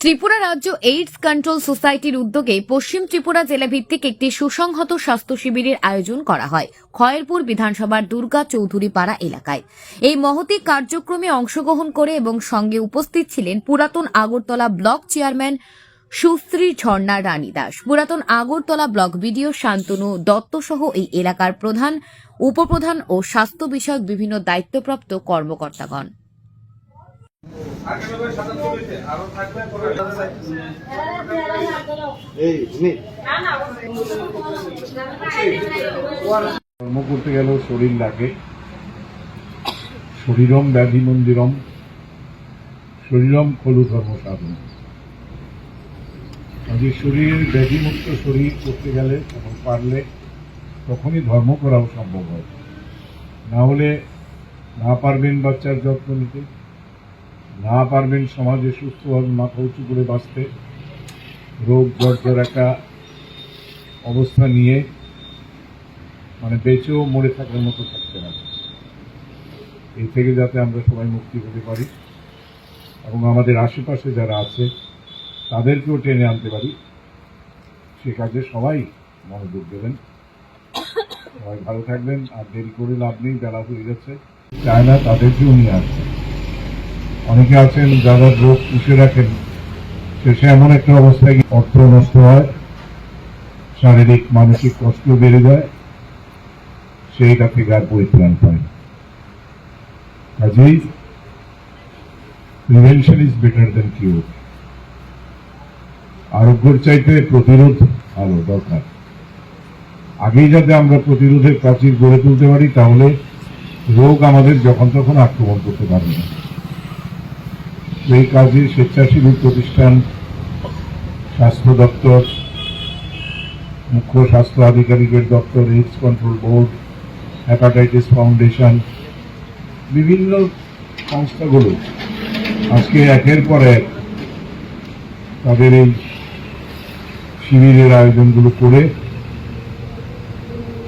ত্রিপুরা রাজ্য AIDS control সোসাইটির উদ্যোগে পশ্চিম ত্রিপুরা জেলা ভিত্তিক একটি সুসংহত স্বাস্থ্য শিবিরের আয়োজন করা হয় খয়েরপুর বিধানসভার দুর্গা চৌধুরী পাড়া এলাকায়। এই মহতি কার্যক্রমে অংশগ্রহণ করে এবং সঙ্গে উপস্থিত ছিলেন পুরাতন আগরতলা ব্লক চেয়ারম্যান সুশ্রী ঝর্ণা রানী দাস। পুরাতন আগরতলা ব্লক বিডিও শান্তনু দত্ত সহ এই এলাকার প্রধান, উপপ্রধান ও স্বাস্থ্য বিষয়ক বিভিন্ন দায়িত্বপ্রাপ্ত কর্মকর্তাগণ। কর্ম করতে গেলেও শরীর লাগে। শরীরম ব্যাধি মন্দিরম, শরীরম খলু ধর্ম সাধন। কাজে শরীরের ব্যাধিমুক্ত শরীর করতে গেলে এবং পারলে তখনই ধর্ম করাও সম্ভব হয়। না হলে না পারবেন বাচ্চার যত্ন নিতে। না পারবেন সমাজে সুস্থভাবে মাথা উঁচু করে বাঁচতে। রোগ জর্জর একটা অবস্থা নিয়ে মানে বেঁচেও মরে থাকার মতো থাকতে হবে এই থেকে যাতে আমরা সবাই মুক্তি পেতে পারি এবং আমাদের আশেপাশে যারা আছে, তাদেরকেও টেনে আনতে পারি। সে কাজে সবাই মনোযোগ দেবেন। সবাই ভালো থাকবেন, আর দেরি করে লাভ নেই, বেলা হয়ে গেছে। চায় না তাদেরকেও নিয়ে আসছে। অনেকে আছেন যারা রোগ পুষে রাখেন, শেষে এমন একটা অবস্থায় অর্থ নষ্ট হয়, শারীরিক, মানসিক কষ্ট বেড়ে যায় সেইটা থেকে আর পরিত্রাণ পায়। কাজেই prevention is better than cure আরোগ্যর চাইতে প্রতিরোধ ভালো, দরকার। আগেই যাতে আমরা প্রতিরোধের প্রাচীর গড়ে তুলতে পারি, তাহলে রোগ আমাদের যখন তখন আক্রমণ করতে পারবে না। সেই কাজে স্বেচ্ছাসেবী প্রতিষ্ঠান, স্বাস্থ্য দপ্তর, মুখ্য স্বাস্থ্য আধিকারিকের দপ্তর AIDS control board hepatitis foundation বিভিন্ন সংস্থাগুলো আজকে একের পর এক তাদের এই শিবিরের আয়োজনগুলো করে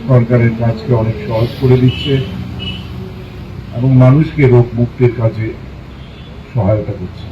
সরকারের কাজকে অনেক সহজ করে দিচ্ছে এবং মানুষকে রোগ মুক্তির কাজে সহায়তা করছে।